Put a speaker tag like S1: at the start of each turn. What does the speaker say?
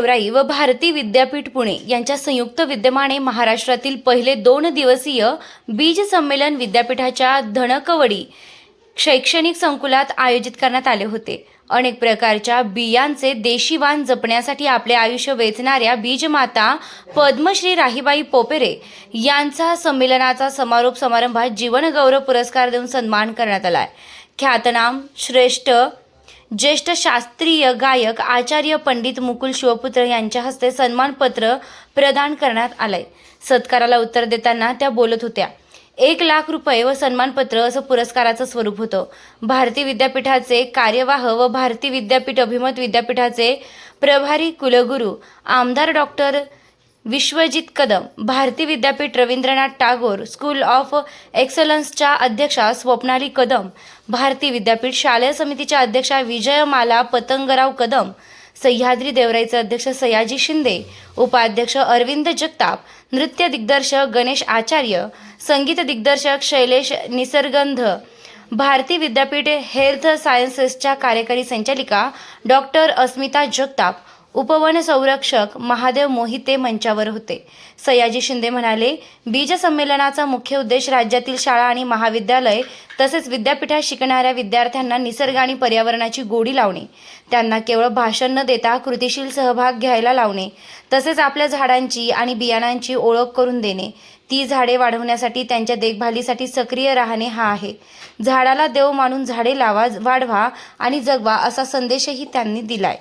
S1: देवराई व भारती विद्यापीठ पुणे यांच्या संयुक्त विद्यमाने महाराष्ट्रातील पहिले दोन दिवसीय बीज संमेलन विद्यापीठाच्या धनकवडी शैक्षणिक संकुलात आयोजित करण्यात आले होते. अनेक प्रकारच्या बियांचे देशी वाण जपण्यासाठी आपले आयुष्य वेचणाऱ्या बीजमाता पद्मश्री राहीबाई पोपेरे यांचा संमेलनाचा समारोप समारंभात जीवनगौरव पुरस्कार देऊन सन्मान करण्यात आला ख्यातनाम श्रेष्ठ ज्येष्ठ शास्त्रीय गायक आचार्य पंडित मुकुल शिवपुत्र यांच्या हस्ते सन्मानपत्र प्रदान करण्यात आलंय. सत्काराला उत्तर देताना त्या बोलत होत्या. एक लाख रुपये व सन्मानपत्र असं पुरस्काराचं स्वरूप होतं. भारती विद्यापीठाचे कार्यवाह व भारती विद्यापीठ अभिमत विद्यापीठाचे प्रभारी कुलगुरू आमदार doctor Vishwajit Kadam Bharati Vidyapeeth Rabindranath Tagore school of एक्सलन्सच्या अध्यक्षा स्वप्नाली कदम भारती विद्यापीठ शालेय समितीच्या अध्यक्षा विजयमाला पतंगराव कदम सह्याद्री देवराईचे अध्यक्ष सयाजी शिंदे उपाध्यक्ष अरविंद जगताप नृत्य दिग्दर्शक गणेश आचार्य संगीत दिग्दर्शक शैलेश निसर्गंध भारती विद्यापीठ हेल्थ सायन्सेसच्या कार्यकारी संचालिका डॉक्टर अस्मिता जगताप उपवन संरक्षक महादेव मोहिते मंचावर होते. सयाजी शिंदे म्हणाले बीज संमेलनाचा मुख्य उद्देश राज्यातील शाळा आणि महाविद्यालय तसेच विद्यापीठात शिकणाऱ्या विद्यार्थ्यांना निसर्ग आणि पर्यावरणाची गोडी लावणे त्यांना केवळ भाषण न देता कृतीशील सहभाग घ्यायला लावणे तसेच आपल्या झाडांची आणि बियाणांची ओळख करून देणे ती झाडे वाढवण्यासाठी त्यांच्या देखभालीसाठी सक्रिय राहणे हा आहे. झाडाला देव मानून झाडे लावा वाढवा आणि जगवा असा संदेशही त्यांनी दिलाय.